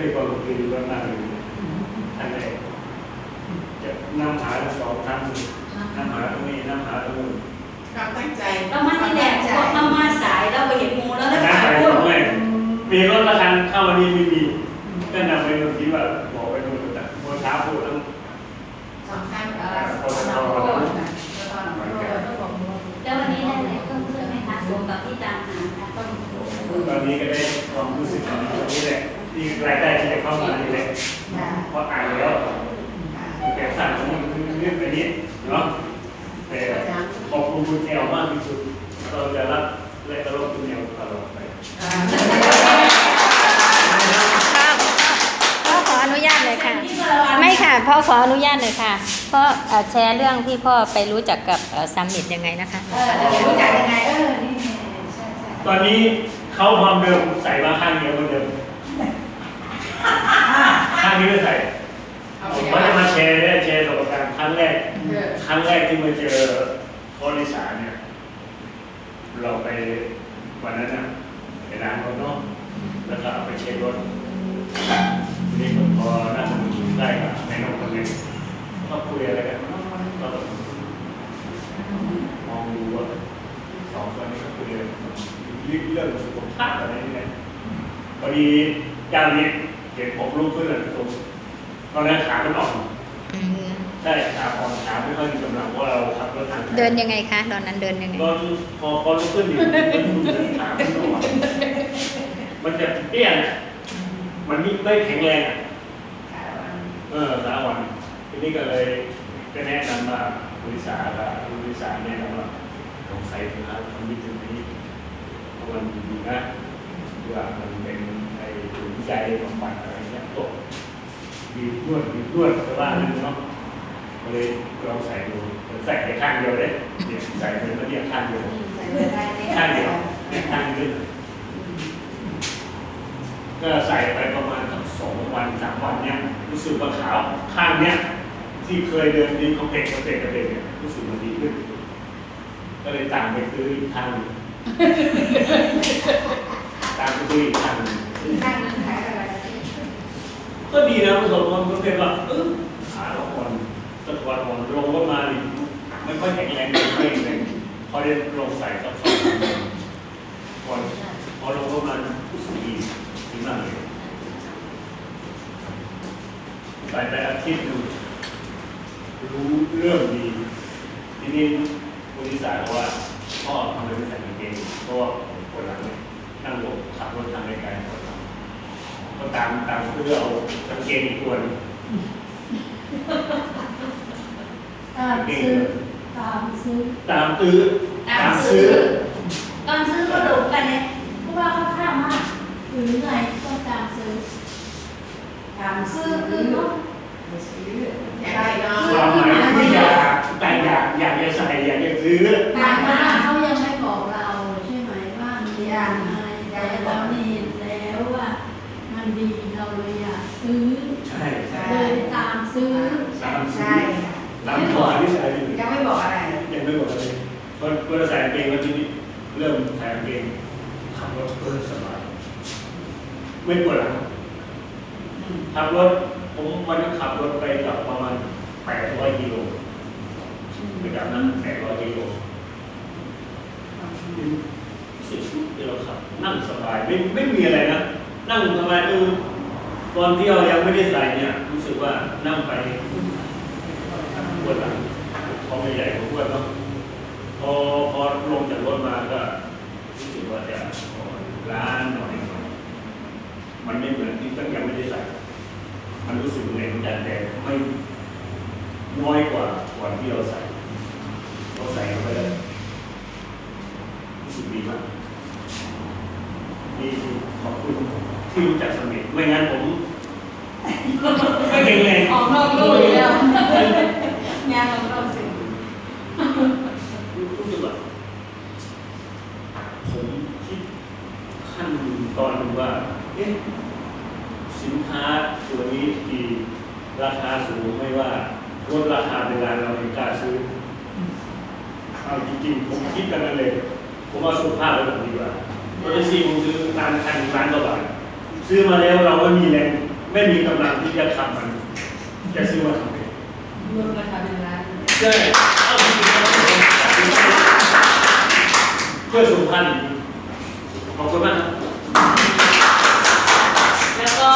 ดูว่านั่งอยู่ท่านแรกจะนำหาสองท่านนำหาตรงนี้นำหาตรงนู้นความตั้งใจเรามาที่แดกเรามาสายเราไปเห็นงูแล้วแล้วน้ำขาไปพูสดองเลยมีรถละคันเข้าวันนี้ไม่มีก็นำไปโน่นที่ว่าบอกไปโน่นแต่โมเช้าพูดแล้วสองท่านเอ่เอ่ออสนามโลกนะสนามโลกก็บอกว่าแล้ววันนี้ได้อะไรเพิ่มขึ้นไหมคะสมกับที่ตามหาค่ะต้นตอนนี้ก็ได้ความรู้สึกตรงนี้แหละที่รายได้ ที่จะเข้ามานี่แหละค่ะเพราะอ่านแล้วแกสั่งของมันเรื่องไปนี้เนาะแต่ขอบคุณคุณแอลมากที่สุดเราจะรับและเคารพคุณแอลตลอดไปครับพ่อขออนุญาตเลยค่ะ ไม่ค่ะพ่อขออนุญาตเลยค่ะพ่อเอ่อแชร์เรื่องที่พ่อไปรู้จักกับซัมมิตยังไงนะคะเออเดี๋ยวรู้จักยังไงเออนี่ใช่ใช่ตอนนี้เขาความเดิมใส่มาข้างเดียวเหมือนเดิมข้างนี้ไม่ใส่ เอาไป เขาจะมาแชร์เนี่ยแชร์ประสบการณ์ครั้งแรก เออ ครั้งแร กที่มาเจอพลิสาเนี่ย เราไปวันนั้นนะไปร้านรถเนาะแล้วก็เอาไปเช็ครถทีนี้ผมพอนั่งได้กับในน้องคนหนึงก็คุยอะไรกันเนาะก็มองดูว่าสองคนนี้ก็คุยเรื่องสุขภาพอะไรนี่แหละพอดีเจ้านี้เห็นผมลุกขึ้นเลยผมตอนนั้นขามันอ่อนอืม ใช่ขาอ่อนขาไม่ค่อยมีกำลังเพราะเราขับรถทางไกลเดินยังไงคะ ตอนนั้นเดินยังไงตอนพอพอลุกขึ้นอยู่มันดูเหมือนขามันอ่อนมันจะเตี้ยน่ะมันไม่ไม่แข็งแรงอะเออสาวันทีนี้ก็เลยก็แนะนำว่าบริษัทกับบริษัทแนะนำว่าลองใส่ถุงเท้าทำวิธีนี้เพราะมันดีนะเพื่อมันเป็นไอ้ถุงใจบำบัดอะไรเงี้ยตก บีบนวดบีบนวดแต่ว่านั่นเนาะก็เลยลองใส่ดูใส่แค่ข้างเดียวเลยเนี่ยใส่เป็นมาเดียวข้างเดียวใส่เลยได้เนี่ยข้างเดียวเนี่ยข้างเดียวก็ใส่ไปประมาณสักสองวันสามวันเนี่ยรู้สึกว่าขาวข้างเนี้ยที่เคยเดินดีคอมเพล็กซ์คอมเพล็กซ์กระเด็นเนี่ยรู้สึกมันดีขึ้น ก็เลยตามไปซื้ออีกทางหนึ่งตามไปซื้ออีกทางหนึ่งอีกข้างนึงขายอะไร ก็ดีนะประสบความสำเร็จว่าเออขาเราอ่อนตะวันอ่อนลงก็มาดิไม่ค่อยแข็งแรงไม่แข็งแรงพอได้ลงใส่ก็สองพอพอลงก็มารู้สึกดีดีมากเลยใส่ไปอาทิตย์หนึงรู้เรื่องดีทีนี้บริษัทบอกว่าพ่อทำไมไม่ใส่กางเกงเพราะว่าปวดหลังนั่งรถขับรถทางไกลๆปวดหลัง ก็ตามตามเพื่อเอากางเกงอีกตัวหนึงตามซื้อตามซื้อตามตื้อตามซื้อ ตอนซื้อก็ดุกันเนี่ยเพราะว่าเขาข้ามมากหรือไงก็ตามซื้อ ตามซื้ซื้ออคืคืออเนาะเนาะซื้ออยากได้เนาะความหมายคืออยากแต่อยากอยากจะใส่อยากจะซื้อแต่ว่าเขายังไม่บอกเราใช่ไหมว่ามีอะไรแต่เรานี่เห็นแล้วว่า มัน ดีเราเลยอยากซื้อใช่ใช่เลยตามซื้อตามซื้ใช่อตามขอที่ใส่อยู่ยังไม่บอกอะไรยังไม่หมดเลยพอพอใส่กางเกงแล้วทีนี้เริ่มใส่กางเกงขับรถเออสบายไม่ปวดหลังขับรถผมวันนั้นขับรถไปกับประมาณแปดร้อยกิโลไปกับนั้นแปดร้อยกิโลสิบเดียวครับนั่งสบายไม่ไม่มีอะไรนะ นั่งสบายเออตอนที่เรายังไม่ได้ใส่เนี่ย รู้สึกว่านั่งไปปวดหลังพอใหญ่ก็ปวดเนาะพอพอลงจากรถมาก็รู้สึกว่าจะล้านหน่อยหน่อยมันไม่เหมือนที่ตั้งยังไม่ได้ใส่มันรู้สึกเหนื่อยเหมือนกันแต่ไม่น้อยกว่าก่อนที่เราใส่เราใส่เข้าไปแล้วรู้สึกดีมากนี่ขอบคุณ ที่รู้จักสมิธไม่งั้นผมไม่เก่งแรงออกนอกลู่เลยแล้วงานของเราสิรู้สึกว่าผมคิดขั้นตอนหนึ่งว่าเอ๊ะสินค้าตัวนี้ดีราคาสูงไม่ว่าลดราคาเป็นร้านเราไม่กล้าซื้อเอาจริงๆผมคิดกันนั่นเลย ผมเอาสุขภาพไว้ก่อนดีกว่ารถแท็กซี่ผมซื้อร้านคันร้านกว่าบาท ซื้อมาแล้วเราไม่มีแรงไม่มีกำลังที่จะทำมันจะซื้อมาทำเองรวมราคาเป็นล้านใช่เอาจริงๆแล้วเพื่อสุขภาพ